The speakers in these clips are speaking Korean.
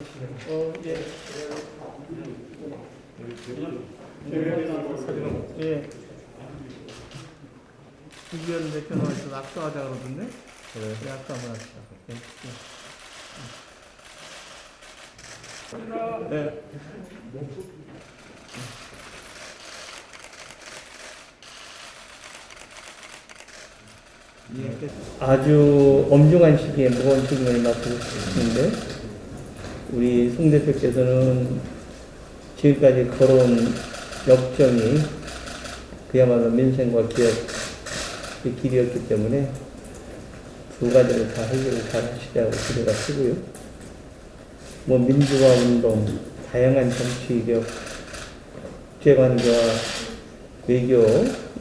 어, 예. 예. 주변 대표님한테 낙서하자 그러던데? 그래. 예, 낙서 한번 합시다. 예. 예. 예. 예. 아주 엄중한 시기에 무거운 책임을 맡고 있는데 우리 송 대표께서는 지금까지 걸어온 역정이 그야말로 민생과 기업 의 길이었기 때문에 두 가지를 다 해결을 잘 하시라고 기대가 크고요. 뭐 민주화 운동, 다양한 정치적 국제관계와 외교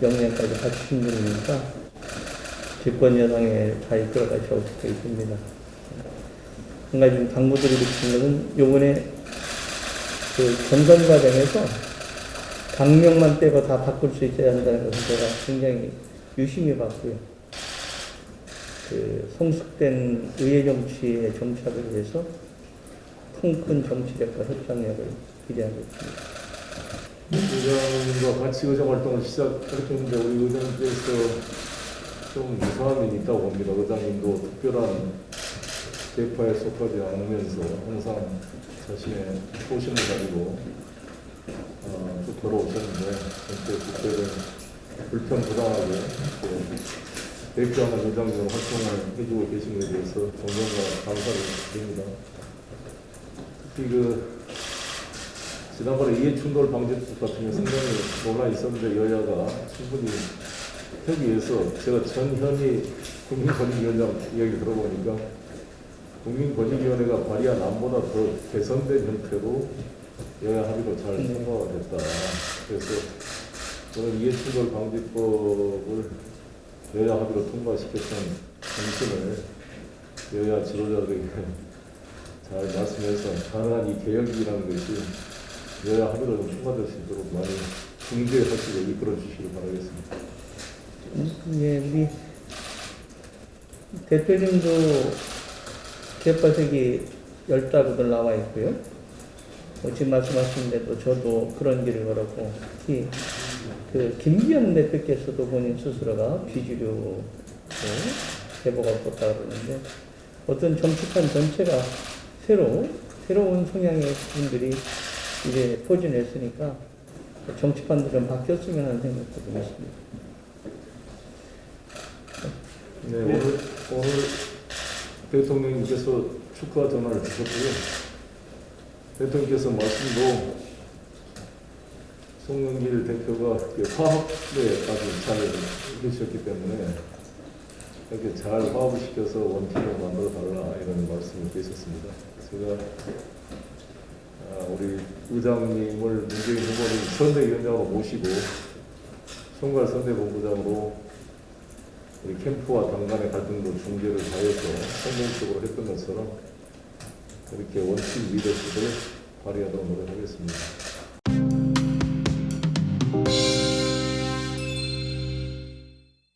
역량까지 갖추신 분이니까 집권 여당에 다 이끌어 가셔도 되겠습니다. 한 가지 좀 당부드리고 싶은 것은 요번에 그 경선 과정에서 당명만 빼고 다 바꿀 수 있어야 한다는 것을 제가 굉장히 유심히 봤고요. 그 성숙된 의회 정치의 정착을 위해서 통큰 정치력과 협상력을 기대하고 있습니다. 의장님과 같이 의장 활동을 시작했는데 우리 의장님께서 좀 유사함이 있다고 봅니다. 의장님도 특별한 계파에 속하지 않으면서 항상 자신의 소신을 가지고 어, 쭉 걸어오셨는데 전체 국회를 불편 부당하게 이렇게 대표하는 의장으로 활동을 해주고 계신 것에 대해서 존경과 감사를 드립니다. 그 지난번에 이해충돌 방지법 같은 게 상당히 논란이 있었는데 여야가 충분히 협의해서 제가 전현희 국민권익위원장 이야기 들어보니까 국민권익위원회가 발의한 안보다 더 개선된 형태로 여야 합의로 잘 네. 통과가 됐다. 그래서 저는 이해충돌 방지법을 여야 합의로 통과시켰던 정신을 여야 지도자들에게 잘 말씀해서 가능한 이 개혁이라는 것이 여야 합의로 좀 통과될 수 있도록 많이 중재하시고 이끌어 주시길 바라겠습니다. 예, 우리 대표님도 개파색이 열다구들 나와 있고요. 뭐 지금 말씀하신 대로 저도 그런 길을 걸었고, 특히 그 김기현 대표께서도 본인 스스로가 비주류 제보가 없었다 그러는데 어떤 정치판 전체가 새로 새로운 성향의 분들이 이제 포진했으니까 정치판도 좀 바뀌었으면 하는 생각도 좀 있습니다. 네, 오늘, 오늘 대통령님께서 축하 전화를 주셨고요. 대통령께서 말씀도 송영길 대표가 화합에까지 잘 해주셨기 때문에 이렇게 잘 화합을 시켜서 원팀을 만들어 달라 이런 말씀을 주셨습니다. 제가 아, 우리 의장님을 문재인 후보님 선대위원장으로 모시고 총괄 선대본부장으로 우리 캠프와 당 간의 갈등도 중재를 다해서 성공적으로 했던 것처럼 이렇게 원팀 리더십을 발휘하도록 노력하겠습니다.